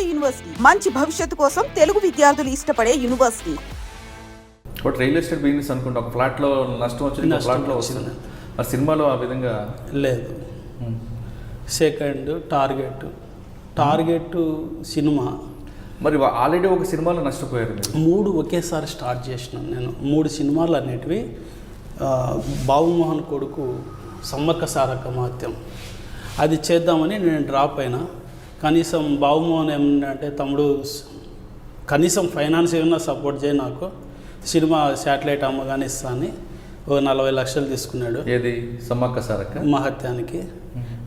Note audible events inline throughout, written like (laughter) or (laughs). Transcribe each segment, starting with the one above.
నాడు యూనివర్సిటీ. మంచి భవిష్యత్తు కోసం తెలుగు విద్యార్థులు ఇష్టపడే university. But real estate business అనుకుంటా ఒక ఫ్లాట్లో నష్టం వచ్చింది ఫ్లాట్లో వచ్చింది. వస్తుంది మరి సినిమాలో ఆ విధంగా? లేదు. Second target. టార్గెట్ సినిమా. మరి ఆల్రెడీ ఒక సినిమాలో నష్టపోయారు మూడు ఒకేసారి స్టార్ట్ చేసినాను నేను. మూడు సినిమాలు అనేటివి బాబుమోహన్ కొడుకు సమ్మక్క సారక్క మహత్యం అది చేద్దామని నేను డ్రాప్ అయినా. కనీసం బాబుమోహన్ ఏమంటే తమ్ముడు కనీసం ఫైనాన్స్ ఏమన్నా సపోర్ట్ చేయి నాకు. సినిమా శాటిలైట్ అమ్మగానే ఇస్తా అని ఒక నలభై లక్షలు తీసుకున్నాడు. ఏది? సమ్మక్క సారక్క? మహత్యానికి.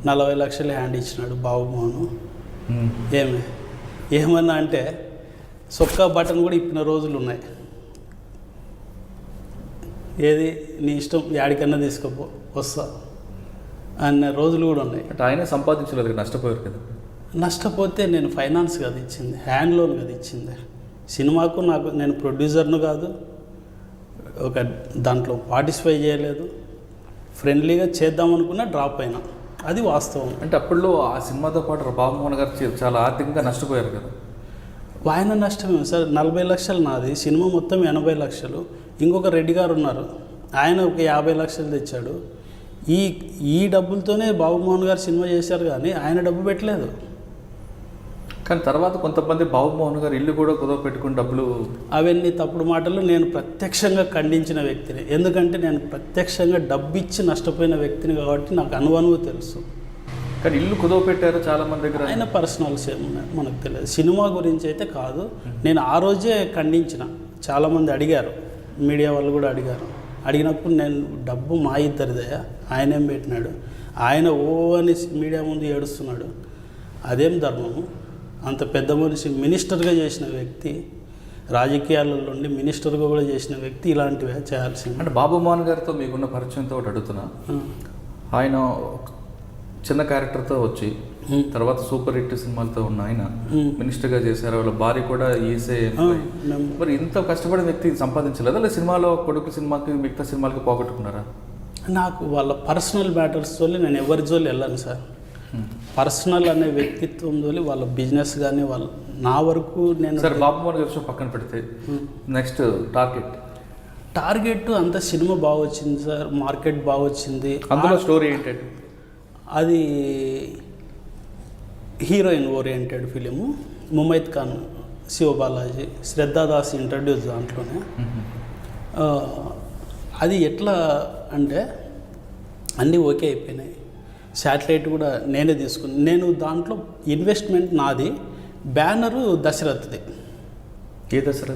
నలభై లక్షలు హ్యాండ్ ఇచ్చినాడు బాబుమోహన్. ఏమి? ఏమన్నా అంటే సొక్కా బటన్ కూడా ఇప్పిన రోజులు ఉన్నాయి. ఏది? నీ ఇష్టం యాడికన్నా తీసుకుపో వస్తా అన్న రోజులు కూడా ఉన్నాయి. ఆయనే సంపాదించలేదు నష్టపోయారు కదా. నష్టపోతే నేను ఫైనాన్స్ కదా ఇచ్చింది హ్యాండ్ లోన్ కదా ఇచ్చింది సినిమాకు నాకు నేను ప్రొడ్యూసర్ను కాదు ఒక దాంట్లో పార్టిసిపై చేయలేదు. ఫ్రెండ్లీగా చేద్దాం అనుకున్నా డ్రాప్ అయినా. అది వాస్తవం. అంటే అప్పట్లో ఆ సినిమాతో పాటు బాబుమోహన్ గారు చాలా ఆర్థికంగా నష్టపోయారు కదా. ఆయన నష్టమే సార్ నలభై లక్షలు నాది. సినిమా మొత్తం ఎనభై లక్షలు. ఇంకొక రెడ్డి గారు ఉన్నారు. ఆయన ఒక యాభై లక్షలు తెచ్చాడు. ఈ ఈ డబ్బులతోనే బాబుమోహన్ గారు సినిమా చేశారు కానీ ఆయన డబ్బు పెట్టలేదు. కానీ తర్వాత కొంతమంది బాబుమోహన్ గారు ఇల్లు కూడా కుదవ పెట్టుకుని డబ్బులు అవన్నీ తప్పుడు మాటలు నేను ప్రత్యక్షంగా ఖండించిన వ్యక్తిని. ఎందుకంటే నేను ప్రత్యక్షంగా డబ్బు ఇచ్చి నష్టపోయిన వ్యక్తిని కాబట్టి నాకు అనువనువు తెలుసు. కానీ ఇల్లు కుదవ పెట్టారు చాలా మంది దగ్గర. ఆయన పర్సనల్స్ ఏమున్నాయి మనకు తెలియదు. సినిమా గురించి అయితే కాదు. నేను ఆ రోజే ఖండించిన. చాలామంది అడిగారు. మీడియా వాళ్ళు కూడా అడిగారు. అడిగినప్పుడు నేను డబ్బు మా ఇద్దరిదయా ఆయన పెట్టినాడు? ఆయన ఓ అని మీడియా ముందు ఏడుస్తున్నాడు. అదేం ధర్మము? అంత పెద్ద మనిషి మినిస్టర్గా చేసిన వ్యక్తి రాజకీయాలలో నుండి మినిస్టర్గా కూడా చేసిన వ్యక్తి ఇలాంటివే చేయాల్సింది. అంటే బాబుమోహన్ గారితో మీకున్న పరిచయంతో ఒకటి అడుగుతున్నా. ఆయన చిన్న క్యారెక్టర్తో వచ్చి తర్వాత సూపర్ హిట్ సినిమాలతో ఉన్న ఆయన మినిస్టర్గా చేశారు. వాళ్ళ భార్య కూడా ఈసే మరి ఇంత కష్టపడిన వ్యక్తి సంపాదించలేదా? లేదా సినిమాలో కొడుకు సినిమాకి మిగతా సినిమాలకి పోగొట్టుకున్నారా? నాకు వాళ్ళ పర్సనల్ మ్యాటర్స్ తోలి నేను ఎవరి జోలి వెళ్ళాను సార్. పర్సనల్ అనే వ్యక్తిత్వం తోలి వాళ్ళ బిజినెస్ కానీ వాళ్ళ నా వరకు నేను సరే బాబుమోహన్ గారి విషయం పక్కన పెడితే నెక్స్ట్ టార్గెట్. టార్గెట్ అంత సినిమా బాగా వచ్చింది సార్ మార్కెట్ బాగా వచ్చింది. అందులో స్టోరీ ఏంటంటే అది heroine oriented film Mumaith Khan Siva Balaji Shraddha Das introduce దాంట్లోనే. అది ఎట్లా అంటే అన్నీ ఓకే అయిపోయినాయి. శాటిలైట్ కూడా నేనే తీసుకున్నాను నేను దాంట్లో ఇన్వెస్ట్మెంట్ నాది బ్యానరు దశరథ్ది. ఏ దసరా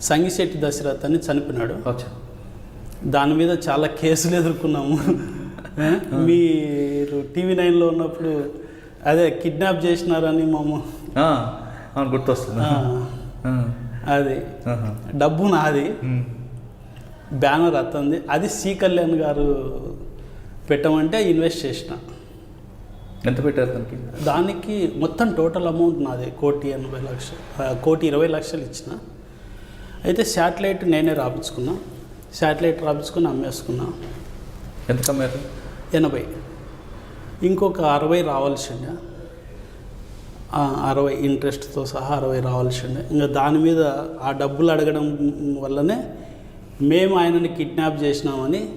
సంగిశెట్టి దశరథ్ అని చనిపోయినాడు. దాని మీద చాలా కేసులు ఎదుర్కొన్నాము? మీరు టీవీ నైన్లో ఉన్నప్పుడు అదే కిడ్నాప్ చేసినారని మాము. గుర్తొస్తుంది. అది. డబ్బు నాది. బ్యానర్ అత్తంది. అది సి కళ్యాణ్ గారు పెట్టమంటే ఇన్వెస్ట్ చేసిన. ఎంత పెట్టారు దానికి? దానికి మొత్తం టోటల్ అమౌంట్ నాది కోటి ఎనభై లక్షలు కోటి ఇరవై లక్షలు ఇచ్చిన. అయితే శాటిలైట్ నేనే రాపించుకున్నా. శాటిలైట్ రాపించుకుని అమ్మేసుకున్నా. ఎంత కమ్మారు? ఎనభై. ఇంకొక అరవై రావాల్సిండే. అరవై ఇంట్రెస్ట్తో సహా అరవై రావాల్సిండే. ఇంకా దాని మీద ఆ డబ్బులు అడగడం వల్లనే మేము ఆయనని కిడ్నాప్ చేసినామని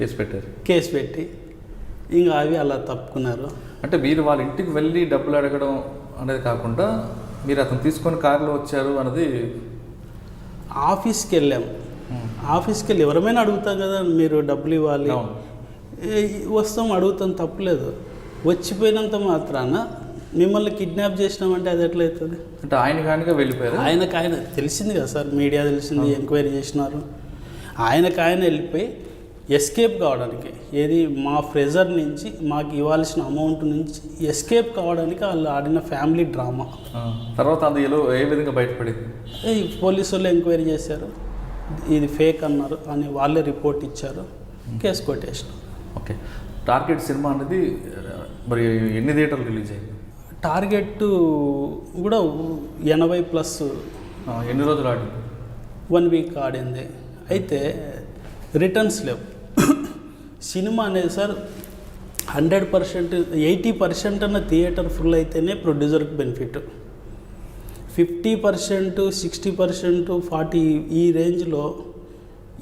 కేసు పెట్టారు. కేసు పెట్టి ఇంకా అవి అలా తప్పుకున్నారు. అంటే మీరు వాళ్ళ ఇంటికి వెళ్ళి డబ్బులు అడగడం అనేది కాకుండా మీరు అతను తీసుకొని కారులో వచ్చారు అన్నది ఆఫీస్కి వెళ్ళాం. ఆఫీస్కి వెళ్ళి ఎవరమైనా అడుగుతాం కదా మీరు డబ్బులు ఇవ్వాలి. వస్తాం అడుగుతాం తప్పులేదు. వచ్చిపోయినంత మాత్రాన మిమ్మల్ని కిడ్నాప్ చేసినామంటే అది ఎట్లయితుంది అంటే ఆయన కానిగా వెళ్ళిపోయారు? ఆయనకు ఆయన తెలిసింది కదా సార్ మీడియా తెలిసింది ఎంక్వైరీ చేసినారు. ఆయనకు ఆయన వెళ్ళిపోయి ఎస్కేప్ కావడానికి ఏది మా ప్రెజర్ నుంచి మాకు ఇవ్వాల్సిన అమౌంట్ నుంచి ఎస్కేప్ కావడానికి వాళ్ళు ఆడిన ఫ్యామిలీ డ్రామా తర్వాత అది ఎలా ఏ విధంగా బయటపడింది? పోలీసు వాళ్ళు ఎంక్వైరీ చేశారు. ఇది ఫేక్ అన్నారు అని వాళ్ళే రిపోర్ట్ ఇచ్చారు. కేసు కొట్టేసిన. ఓకే. టార్గెట్ సినిమా అనేది మరి ఎన్ని థియేటర్లు రిలీజ్ అయింది? టార్గెట్ కూడా ఎనభై ప్లస్. ఎన్ని రోజులు ఆడింది? వన్ వీక్ ఆడింది. అయితే రిటర్న్స్ లేవు. సినిమా అనేది sir hundred percent eighty percent అన్న థియేటర్ ఫుల్ అయితేనే ప్రొడ్యూసర్కి benefit. Fifty percent sixty percent forty ఈ రేంజ్లో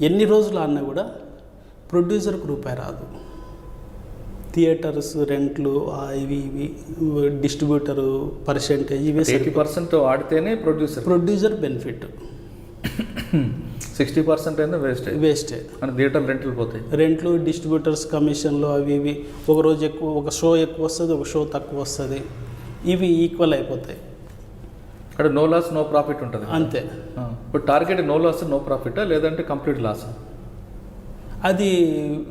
ఎన్ని రోజులు ఆడినా కూడా ప్రొడ్యూసర్కి రూపాయి రాదు. థియేటర్స్ రెంట్లు ఇవి ఇవి డిస్ట్రిబ్యూటరు పర్సెంటేజ్ ఇవి eighty percent ఆడితేనే producer. Producer benefit. Sixty percent అయినా వేస్ట్. వేస్టే. అంటే థియేటర్ రెంట్లు పోతాయి. రెంట్లు డిస్ట్రిబ్యూటర్స్ కమిషన్లు అవి ఇవి ఒక రోజు ఎక్కువ ఒక షో ఎక్కువ వస్తుంది ఒక షో తక్కువ వస్తుంది. ఇవి ఈక్వల్ అయిపోతాయి. అక్కడ నో లాస్ నో ప్రాఫిట్ ఉంటుంది. అంతే. ఇప్పుడు టార్గెట్ నో లాస్ నో ప్రాఫిటా లేదంటే కంప్లీట్ లాస్? అది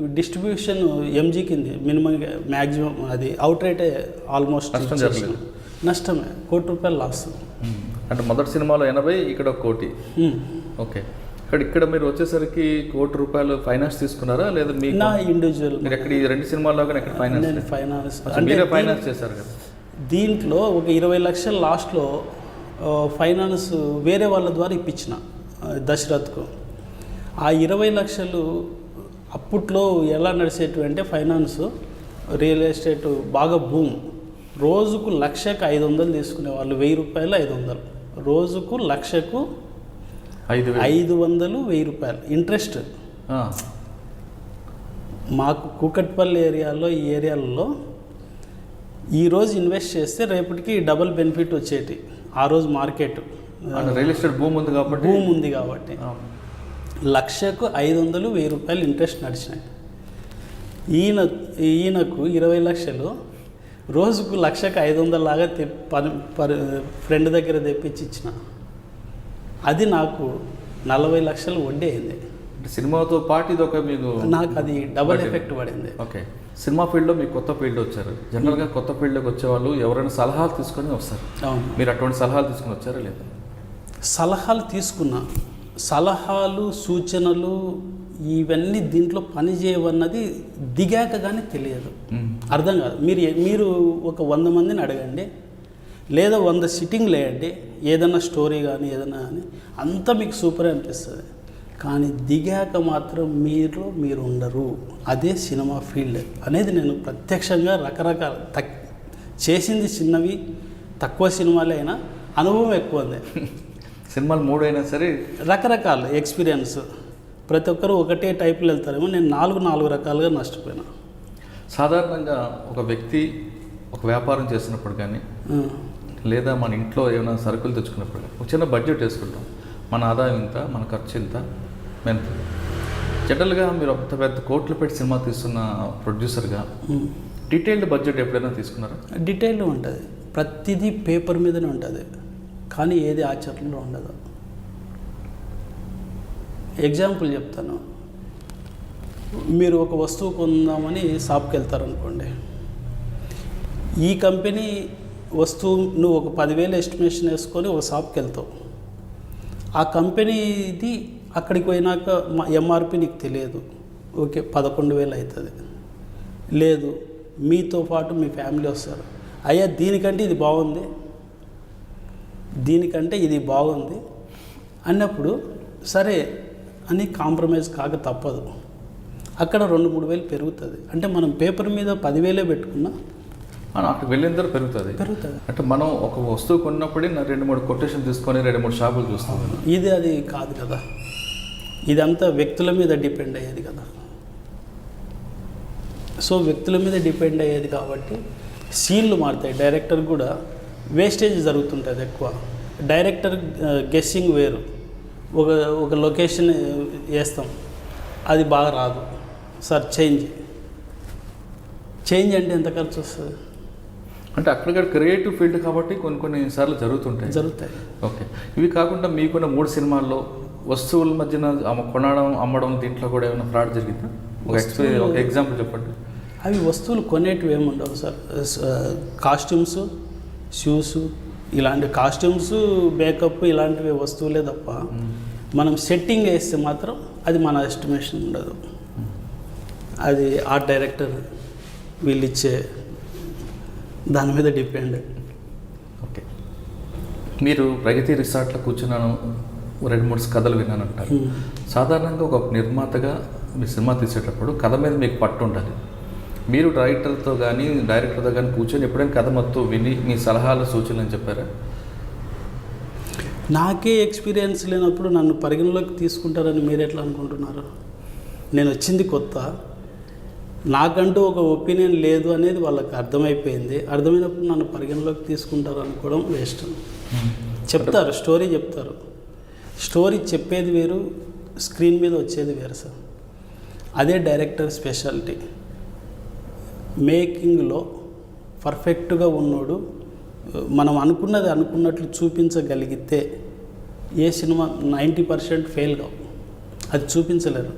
డిస్ట్రిబ్యూషన్ ఎంజీ కింది. మినిమం మ్యాక్సిమం అది అవుట్ రేటే ఆల్మోస్ట్ నష్టం జరగలేదు. నష్టమే. కోటి రూపాయలు లాస్. అంటే మొదటి సినిమాలో ఎనభై ఇక్కడ ఒక కోటి. ఓకే. ఇక్కడ ఇక్కడ మీరు వచ్చేసరికి కోటి రూపాయలు ఫైనాన్స్ తీసుకున్నారా? లేదా మీ నా ఇండివిజువల్ మీరు ఎక్కడ ఈ రెండు సినిమాల్లో కానీ ఎక్కడ ఫైనాన్స్ నేను ఫైనాన్స్ మీరే ఫైనాన్స్ చేశారు కదా. దీంట్లో ఒక ఇరవై లక్షల లాస్ట్లో ఫైనాన్స్ వేరే వాళ్ళ ద్వారా ఇప్పించిన దశరథ్కు. ఆ ఇరవై లక్షలు అప్పట్లో ఎలా నడిచేటివి అంటే ఫైనాన్స్ రియల్ ఎస్టేట్ బాగా భూమ్ రోజుకు లక్షకు ఐదు వందలు తీసుకునే వాళ్ళు వెయ్యి రూపాయలు ఐదు వందలు. రోజుకు లక్షకు ఐదు ఐదు వందలు వెయ్యి రూపాయలు. ఇంట్రెస్ట్ మాకు కూకట్పల్లి ఏరియాలో ఈ ఏరియాలలో ఈరోజు ఇన్వెస్ట్ చేస్తే రేపటికి డబుల్ బెనిఫిట్ వచ్చేటి. ఆ రోజు మార్కెట్ రియల్ ఎస్టేట్ భూమి ఉంది కాబట్టి. భూమి ఉంది కాబట్టి. లక్షకు ఐదు వందలు వెయ్యి రూపాయలు ఇంట్రెస్ట్ నడిచినాయి. ఈయన ఈయనకు ఇరవై లక్షలు రోజుకు లక్షకు ఐదు వందల లాగా తె- పని ఫ్రెండ్ దగ్గర తెప్పించి ఇచ్చిన. అది నాకు నలభై లక్షలు వడ్డీ అయింది. సినిమాతో పాటు ఇది ఒక మీకు నాకు అది డబల్. ఎఫెక్ట్ పడింది. ఓకే. సినిమా ఫీల్డ్లో మీకు కొత్త ఫీల్డ్ వచ్చారు. జనరల్గా కొత్త ఫీల్డ్లోకి వచ్చే వాళ్ళు ఎవరైనా సలహాలు తీసుకొని వస్తారు. అవును. మీరు అటువంటి సలహాలు తీసుకొని వచ్చారా లేదా? సలహాలు తీసుకున్నా. సలహాలు సూచనలు ఇవన్నీ దీంట్లో పనిచేయవన్నది దిగాక కానీ తెలియదు. అర్థం కాదు. మీరు మీరు ఒక వంద మందిని అడగండి లేదా వంద సిట్టింగ్ లేయండి ఏదైనా స్టోరీ కానీ ఏదైనా కానీ అంతా మీకు సూపర్ అనిపిస్తుంది. కానీ దిగాక మాత్రం మీరు మీరు ఉండరు. అదే సినిమా ఫీల్డ్ అనేది నేను ప్రత్యక్షంగా రకరకాల తక్ చేసింది చిన్నవి తక్కువ సినిమాలే అయినా అనుభవం ఎక్కువ ఉంది. (laughs) సినిమాలు మూడైనా సరే రకరకాల ఎక్స్పీరియన్స్. ప్రతి ఒక్కరు ఒకటే టైప్లో వెళ్తారేమో. నేను నాలుగు నాలుగు రకాలుగా నష్టపోయినా. సాధారణంగా ఒక వ్యక్తి ఒక వ్యాపారం చేసినప్పుడు కానీ లేదా మన ఇంట్లో ఏమైనా సరుకులు తెచ్చుకున్నప్పుడు కానీ ఒక చిన్న బడ్జెట్ వేసుకుంటాం. మన ఆదాయం ఇంత మన ఖర్చు ఇంత ఎంత జనరల్గా మీరు ఒక పెద్ద కోట్లు పెట్టి సినిమా తీస్తున్న ప్రొడ్యూసర్గా. డీటెయిల్డ్ బడ్జెట్ ఎప్పుడైనా తీసుకున్నారా? డీటెయిల్ ఉంటుంది. ప్రతిదీ పేపర్ మీదనే ఉంటుంది. కానీ ఏది ఆచరణలో ఉండదు. ఎగ్జాంపుల్ చెప్తాను. మీరు ఒక వస్తువు కొందామని షాప్కి వెళ్తారనుకోండి. ఈ కంపెనీ వస్తువు నువ్వు ఒక పదివేలు ఎస్టిమేషన్ వేసుకొని ఒక షాప్కి వెళ్తావు. ఆ కంపెనీది అక్కడికి పోయినాక ఎంఆర్పి నీకు తెలియదు. ఓకే పదకొండు వేలు అవుతుంది. లేదు మీతో పాటు మీ ఫ్యామిలీ వస్తారు. అయ్యా దీనికంటే ఇది బాగుంది. దీనికంటే ఇది బాగుంది అన్నప్పుడు సరే అని కాంప్రమైజ్ కాక తప్పదు. అక్కడ రెండు మూడు వేలు పెరుగుతుంది. అంటే మనం పేపర్ మీద పదివేలే పెట్టుకున్నా అని అక్కడికి వెళ్ళిన తర్వాత పెరుగుతుంది. పెరుగుతుంది. అంటే మనం ఒక వస్తువు కొన్నప్పుడే నా రెండు మూడు కొటేషన్ తీసుకొని రెండు మూడు షాపులు చూస్తాం. ఇది అది కాదు కదా. ఇదంతా వ్యక్తుల మీద డిపెండ్ అయ్యేది కదా. సో వ్యక్తుల మీద డిపెండ్ అయ్యేది కాబట్టి సీన్లు మారుతాయి. డైరెక్టర్ కూడా వేస్టేజ్ జరుగుతుంటుంది ఎక్కువ. డైరెక్టర్ గెస్సింగ్ వేరు. ఒక ఒక లొకేషన్ వేస్తాం. అది బాగా రాదు. Sir change. చేంజ్ అంటే ఎంత ఖర్చు వస్తుంది? అంటే అక్కడ క్రియేటివ్ ఫీల్డ్ కాబట్టి కొన్ని కొన్ని సార్లు జరుగుతుంటాయి. జరుగుతాయి. ఓకే. ఇవి కాకుండా మీకున్న మూడు సినిమాల్లో వస్తువుల మధ్యన కొనడం అమ్మడం దీంట్లో కూడా ఏమైనా ఫ్రాడ్ జరిగిందా? ఒక ఎక్స్పీరియన్స్ ఒక ఎగ్జాంపుల్ చెప్పండి. అవి వస్తువులు కొనేటివి ఏమి ఉండవు సార్. కాస్ట్యూమ్స్ షూస్ ఇలాంటి కాస్ట్యూమ్స్ మేకప్ ఇలాంటివి వస్తువులే తప్ప మనం సెట్టింగ్ వేస్తే మాత్రం అది మన ఎస్టిమేషన్ ఉండదు. అది ఆర్ట్ డైరెక్టర్ వీళ్ళు ఇచ్చే దాని మీద డిపెండ్ ఓకే. మీరు ప్రగతి రిసార్ట్లో కూర్చున్నాను రెండు మూడు కథలు విన్నాను అంటారు. సాధారణంగా ఒక నిర్మాతగా మీ సినిమా తీసేటప్పుడు కథ మీద మీకు పట్టు ఉండాలి. మీరు రైటర్తో కానీ డైరెక్టర్తో కానీ కూర్చొని ఎప్పుడైనా కథ మొత్తం విని మీ సలహాలు సూచనలు అని చెప్పారా? నాకే ఎక్స్పీరియన్స్ లేనప్పుడు నన్ను పరిగణలోకి తీసుకుంటారని మీరు ఎట్లా అనుకుంటున్నారు? నేను వచ్చింది కొత్త. నాకంటూ ఒక ఒపీనియన్ లేదు అనేది వాళ్ళకి అర్థమైపోయింది. అర్థమైనప్పుడు నన్ను పరిగణలోకి తీసుకుంటారు అనుకోవడం వేస్ట్ చెప్తారు స్టోరీ చెప్తారు. స్టోరీ చెప్పేది వేరు స్క్రీన్ మీద వచ్చేది వేరు సార్. అదే డైరెక్టర్ స్పెషాలిటీ మేకింగ్లో పర్ఫెక్ట్గా ఉన్నోడు మనం అనుకున్నది అనుకున్నట్లు చూపించగలిగితే ఏ సినిమా నైంటీ పర్సెంట్ ఫెయిల్ కావు. అది చూపించలేరు.